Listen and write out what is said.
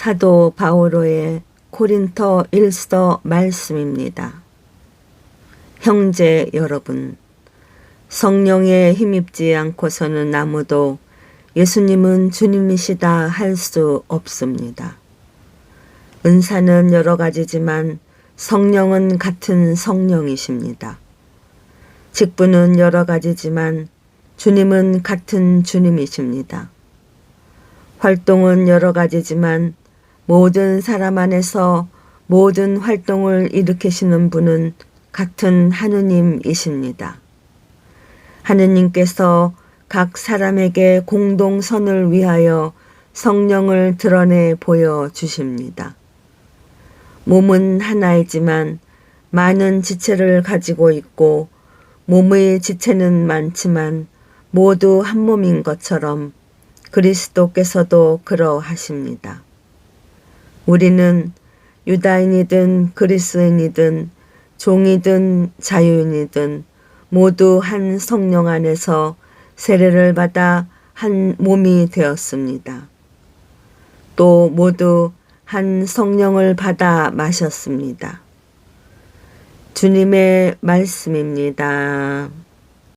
사도 바오로의 코린토 일서 말씀입니다. 형제 여러분, 성령에 힘입지 않고서는 아무도 예수님은 주님이시다 할 수 없습니다. 은사는 여러 가지지만 성령은 같은 성령이십니다. 직분은 여러 가지지만 주님은 같은 주님이십니다. 활동은 여러 가지지만 모든 사람 안에서 모든 활동을 일으키시는 분은 같은 하느님이십니다. 하느님께서 각 사람에게 공동선을 위하여 성령을 드러내 보여 주십니다. 몸은 하나이지만 많은 지체를 가지고 있고 몸의 지체는 많지만 모두 한 몸인 것처럼 그리스도께서도 그러하십니다. 우리는 유다인이든 그리스인이든 종이든 자유인이든 모두 한 성령 안에서 세례를 받아 한 몸이 되었습니다. 또 모두 한 성령을 받아 마셨습니다. 주님의 말씀입니다.